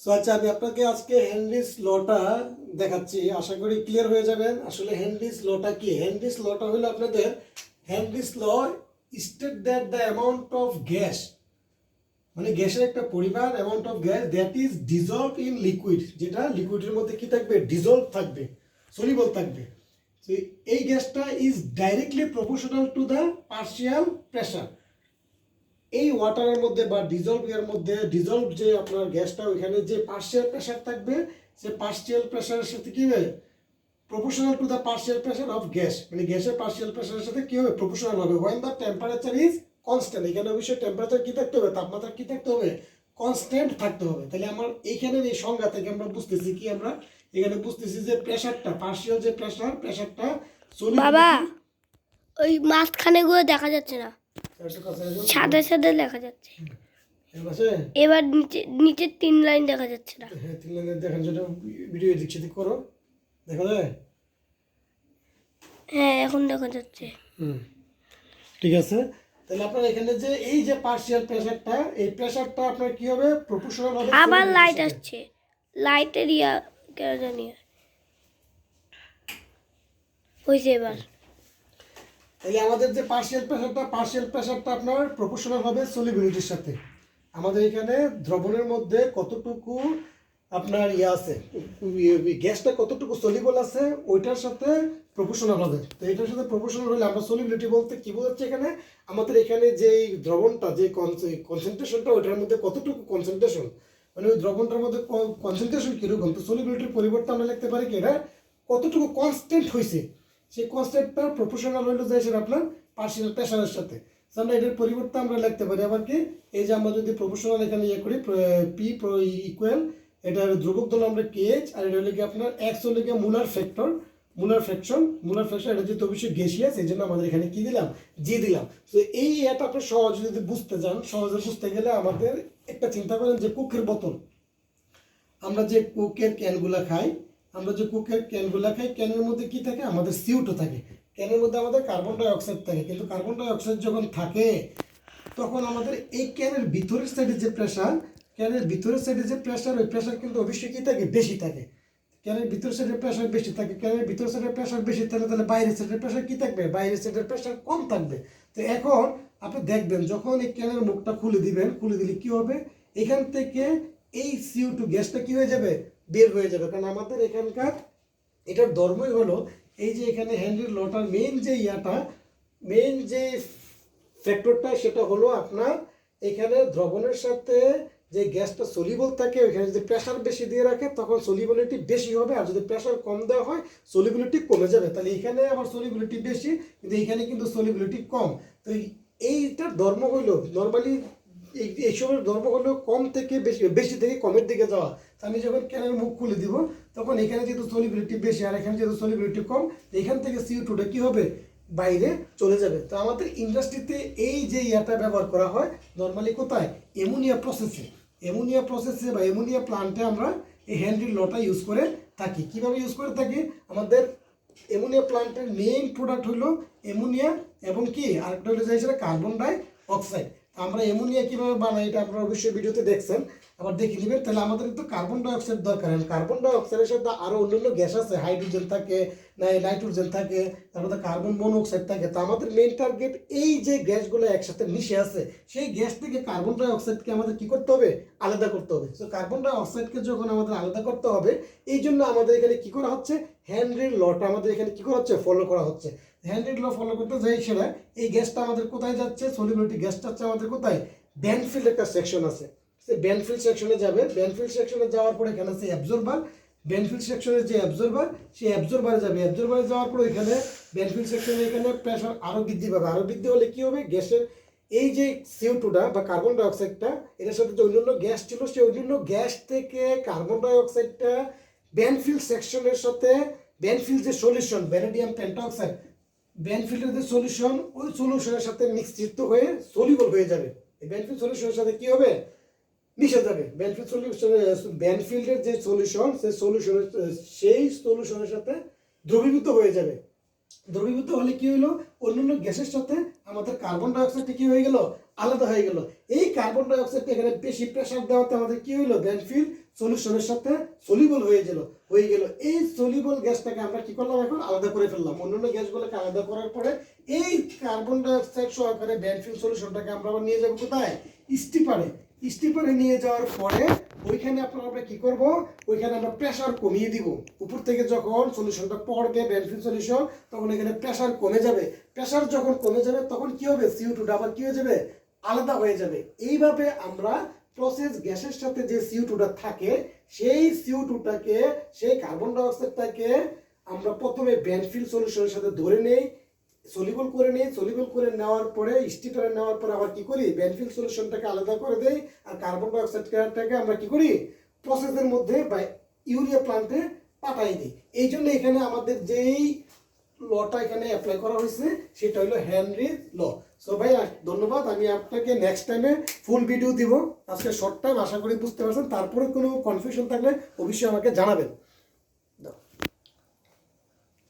So আচ্ছা আমি আপনাকে আজকে হ্যান্ডিস লটা দেখাচ্ছি। আশা করি ক্লিয়ার হয়ে যাবেন। আসলে হ্যান্ডিস লটা কি? হ্যান্ডিস লটা হলো আপনাদের Henry's law state that the amount of gas মানে গ্যাসের একটা পরিমাণ amount of gas that is dissolve in liquid যেটা লিকুইডের মধ্যে কি থাকবে? ডিজলভ থাকবে সলিবল থাকবে। এই গ্যাসটা is directly proportional to the partial pressure এই ওয়াটারের মধ্যে বা ডিজলভ এর মধ্যে ডিজলভ যে আপনার গ্যাসটা, ওইখানে যে পার্সিয়াল প্রেশার থাকবে, সে পার্শিয়াল প্রেশারের সাথে কি হবে? Proportional to the partial pressure of gas মানে গ্যাসের পার্সিয়াল প্রেশারের সাথে কি হবে? প্রপোর্শনাল হবে। When the temperature is constant এখানে অবশ্যই টেম্পারেচার কি থাকতে হবে? তাপমাত্রা কি থাকতে হবে? কনস্ট্যান্ট থাকতে হবে। তাহলে আমার এইখানে এই সংজ্ঞা থেকে আমরা বুঝতেছি কি আমরা? এখানে বুঝতেছি যে প্রেশারটা পার্সিয়াল যে প্রেশার প্রেশারটা বাবা, ওই মাঝখানে গুলো দেখা যাচ্ছে না। সাদা সাদা দেখা যাচ্ছে। এবার নিচে নিচের তিন লাইন দেখা যাচ্ছে না। হ্যাঁ তিন লাইনের দেখেন যেটা ভিডিও দিচ্ছি ঠিক করো। দেখা যায়? হ্যাঁ এখন দেখা যাচ্ছে। হুম। ঠিক আছে। তাহলে আপনার এখানে যে এই যে পার্শিয়াল প্রেসারটা এই প্রেসারটা আপনার কি হবে? প্রপোর্শনাল হবে আবার লাইট আসছে। লাইটের ইয়া কেন জানি। হয়েছে এবার। তাহলে আমাদের যে পার্শিয়াল প্রেসারটা পার্শিয়াল প্রেশারটা আপনার প্রপোর্শনাল হবে সলিবিলিটির সাথে। আমাদের এখানে দ্রবণের মধ্যে কতটুকু আপনার ইয়ে আছে গ্যাসটা কতটুকু সলিবল আছে, ওইটার সাথে প্রপোর্শনাল হবে। তো এটার সাথে প্রপোর্শনাল হলে আমরা সলিবিলিটি বলতে কি বোঝাচ্ছে এখানে? আমাদের এখানে যে দ্রবণটা, যে কনসেন্ট্রেশনটা ওইটার মধ্যে কতটুকু কনসেন্ট্রেশন মানে ওই দ্রবণটার মধ্যে কনসেন্ট্রেশন কীরকম? তো সলিবিলিটির পরিবর্তে আমরা লিখতে পারি কি এটা কতটুকু কনস্ট্যান্ট হয়েছে সেই কনস্ট্যান্টটা প্রপোর্শনাল হইল যে সেটা আপনার পার্সিয়াল প্রেশারের সাথে। আমরা এটার পরিবর্তে আমরা লিখতে পারি আবার কি? এই যে আমরা যদি প্রফেশনাল এখানে ইয়ে করি পি ইকুয়াল এটার ধ্রুবক ধরলাম আমরা কেএইচ আর এটা হলে কি আপনার এক্স হলে কি molar factor molar fraction molar fraction এটা যেহেতু অবশ্যই গ্যাসিয়াস এই জন্য আমাদের এখানে কি দিলাম? জি দিলাম। তো এই এটা আপনি সহজে যদি বুঝতে চান, সহজে বুঝতে গেলে আমাদের একটা চিন্তা করেন যে কুকের বোতল। আমরা যে কোকের ক্যানগুলা খাই আমরা যে কোকের ক্যানগুলা খাই ক্যানের মধ্যে কি থাকে? আমাদের সিউটো থাকে। ক্যানের মধ্যে আমাদের কার্বন ডাই অক্সাইড থাকে। কিন্তু কার্বন ডাইঅক্সাইড যখন থাকে, তখন আমাদের এই ক্যানের ভিতরের সাইডে যে প্রেশার ক্যানের ভিতরের সাইডে যে প্রেশার ওই প্রেশার কিন্তু অবশ্যই কি থাকে? বেশি থাকে। ক্যানের ভিতর সাইডের প্রেশার বেশি থাকে ক্যানের ভিতর সাইডের প্রেশার বেশি থাকলে তাহলে বাইরের সাইডের প্রেশার কী থাকবে? বাইরের সাইডের প্রেশার কম থাকবে। তো এখন আপনি দেখবেন, যখন এই ক্যানের মুখটা খুলে দিবেন, খুলে দিলে কি হবে? এখান থেকে এই সিও টু গ্যাসটা কী হয়ে যাবে? বের হয়ে যাবে। কারণ আমাদের এখানকার এটার ধর্মই হলো এই যে এখানে হেনরির লটার মেন যে ইয়াটা মেন যে ফ্যাক্টরটা সেটা হলো আপনার এখানে দ্রবণের সাথে যে গ্যাসটা সলিবল থাকে, ওইখানে যদি প্রেশার বেশি দিয়ে রাখে, তখন সলিবিলিটি বেশি হবে। আর যদি প্রেশার কম দেওয়া হয় সলিবিলিটি কমে যাবে। তাহলে এখানে আবার সলিবিলিটি বেশি, কিন্তু এখানে কিন্তু সলিবিলিটি কম। তো এই- এইটার ধর্ম হইল নর্মালি এই এইসবের ধর্ম হলো কম থেকে বেশি বেশি থেকে কমের দিকে যাওয়া। আমি যখন ক্যানের মুখ খুলে দিব, তখন এখানে যেহেতু সলিবিলিটি বেশি, আর এখানে যেহেতু সলিবিলিটি কম এখান থেকে সিও টুটা কী হবে? বাইরে চলে যাবে। তো আমাদের ইন্ডাস্ট্রিতে এই যে ইয়াটা ব্যবহার করা হয় নর্মালি কোথায়? এমোনিয়া প্রসেসে এমোনিয়া প্রসেসে বা এমোনিয়া প্লান্টে আমরা এই হ্যান্ড্রিল লটা ইউজ করে থাকি। কীভাবে ইউজ করে থাকি? আমাদের এমোনিয়া প্লান্টের মেইন প্রোডাক্ট হলো এমোনিয়া এবং কি? আরেকটা হলো যে কার্বন ডাই অক্সাইড আমরা এমোনিয়া কীভাবে বানাই এটা আপনারা অবশ্যই ভিডিওতে দেখছেন। আবার দেখে নেবেন, তাহলে আমাদের তো কার্বন ডাই অক্সাইড দরকার কার্বন ডাইঅক্সাইডের সাথে আরও অন্যান্য গ্যাস আছে হাইড্রোজেন থাকে না নাইট্রোজেন থাকে তারপরে কার্বন মনোক্সাইড থাকে। তো আমাদের মেন টার্গেট এই যে গ্যাসগুলো একসাথে মিশে আছে, সেই গ্যাস থেকে কার্বন ডাই অক্সাইডকে আমাদের কী করতে হবে? আলাদা করতে হবে। তো কার্বন ডাইঅক্সাইডকে যখন আমাদের আলাদা করতে হবে, এই জন্য আমাদের এখানে কী করা হচ্ছে? হ্যান্ড্রিল লটা আমাদের এখানে কি করা হচ্ছে? ফলো করা হচ্ছে। হ্যান্ড্রিল ল ফলো করতে যাই সেটা। এই গ্যাসটা আমাদের কোথায় যাচ্ছে? সলিবিলিটি গ্যাসটা হচ্ছে আমাদের কোথায়? ব্যানফিল্ড একটা সেকশন আছে। সে ব্যানফিল্ড সেকশনে যাবে। ব্যানফিল্ড সেকশনে যাওয়ার পরে এখানে আছে অ্যাবজর্বার ব্যানফিল্ড সেকশনের যে অ্যাবজর্বার সেই অ্যাবজর্বারে যাবে। অ্যাবজর্বারে যাওয়ার পরে এখানে ব্যানফিল্ড সেকশনে এখানে প্রেশার আরও বৃদ্ধি পাবে। আরও বৃদ্ধি হলে কী হবে? গ্যাসের এই যে সিও টুটা বা কার্বন ডাইঅক্সাইডটা এটার সাথে যে অন্যান্য গ্যাস ছিল, সেই অন্যান্য গ্যাস থেকে কার্বন ডাইঅক্সাইডটা ব্যানফিল্ড সেকশনের সাথে ব্যানফিল্ড যে সলিউশন ব্যানেডিয়াম পেন্টাঅক্সাইড ব্যানফিল্ডের যে সলিউশন ওই সলিউশনের সাথে মিশ্রিত হয়ে সলিবল হয়ে যাবে। এই ব্যানফিল্ড সলিউশনের সাথে কি হবে? মিশে যাবে। ব্যানফিল্ড সলিউশন ব্যানফিল্ডের যে সলিউশন সেই সলিউশনের সেই সলিউশনের সাথে দ্রবীভূত হয়ে যাবে। দ্রবীভূত হলে কি হলো অন্যান্য গ্যাসের সাথে আমাদের কার্বন ডাইঅক্সাইডটা কি হয়ে গেল? আলাদা হয়ে গেল। এই কার্বন ডাইঅক্সাইডটা এখানে বেশি প্রেসার দেওয়াতে আমাদের কি হইল? ব্যানফিল সলিউশনের সাথে সলিবল হয়ে গেল হয়ে গেল। এই সলিবল গ্যাসটাকে আমরা কি করলাম এখন? আলাদা করে ফেললাম। অন্যান্য গ্যাসগুলোকে আলাদা করার পরে এই কার্বন ডাইঅক্সাইড সহকারে ব্যানফিল সলিউশনটাকে আমরা আবার নিয়ে যাব কোথায়? স্টিপারে স্টিপারে নিয়ে যাওয়ার পরে ওইখানে আপনার আমরা কি করব? ওইখানে আমরা প্রেশার কমিয়ে দিব। উপর থেকে যখন সলিউশনটা পড়বে ব্যানফিল সলিউশন তখন এখানে প্রেশার কমে যাবে। প্রেশার যখন কমে যাবে, তখন কি হবে? সিও টুটা আবার কি হয়ে যাবে? আলাদা হয়ে যাবে। এইভাবে আমরা প্রসেস গ্যাসের সাথে যে সিও টুটা থাকে, সেই সিও টুটাকে সেই কার্বন ডাইঅক্সাইডটাকে আমরা প্রথমে ব্যানফিল সলিউশনের সাথে ধরে নেই। সলিবল করে নিই সলিবল করে নেওয়ার পরে স্টিপারে নেওয়ার পরে আবার কি করি? ব্যানফিল সলিউশনটাকে আলাদা করে দেই আর কার্বন ডাইঅক্সাইডটাকে আমরা কি করি? প্রসেসের মধ্যে বা ইউরিয়া প্লান্টে পাঠাই দিই। এই জন্য এখানে আমাদের যেই লটা এখানে অ্যাপ্লাই করা হয়েছে, সেটা হলো হ্যানরি ল। সো ভাই ধন্যবাদ। আমি আপনাকে নেক্সট টাইমে ফুল ভিডিও দিব। আজকে শর্ট টাইম আশা করি বুঝতে পারছেন। তারপরে কোনো কনফিউশন থাকলে অবশ্যই আমাকে জানাবেন।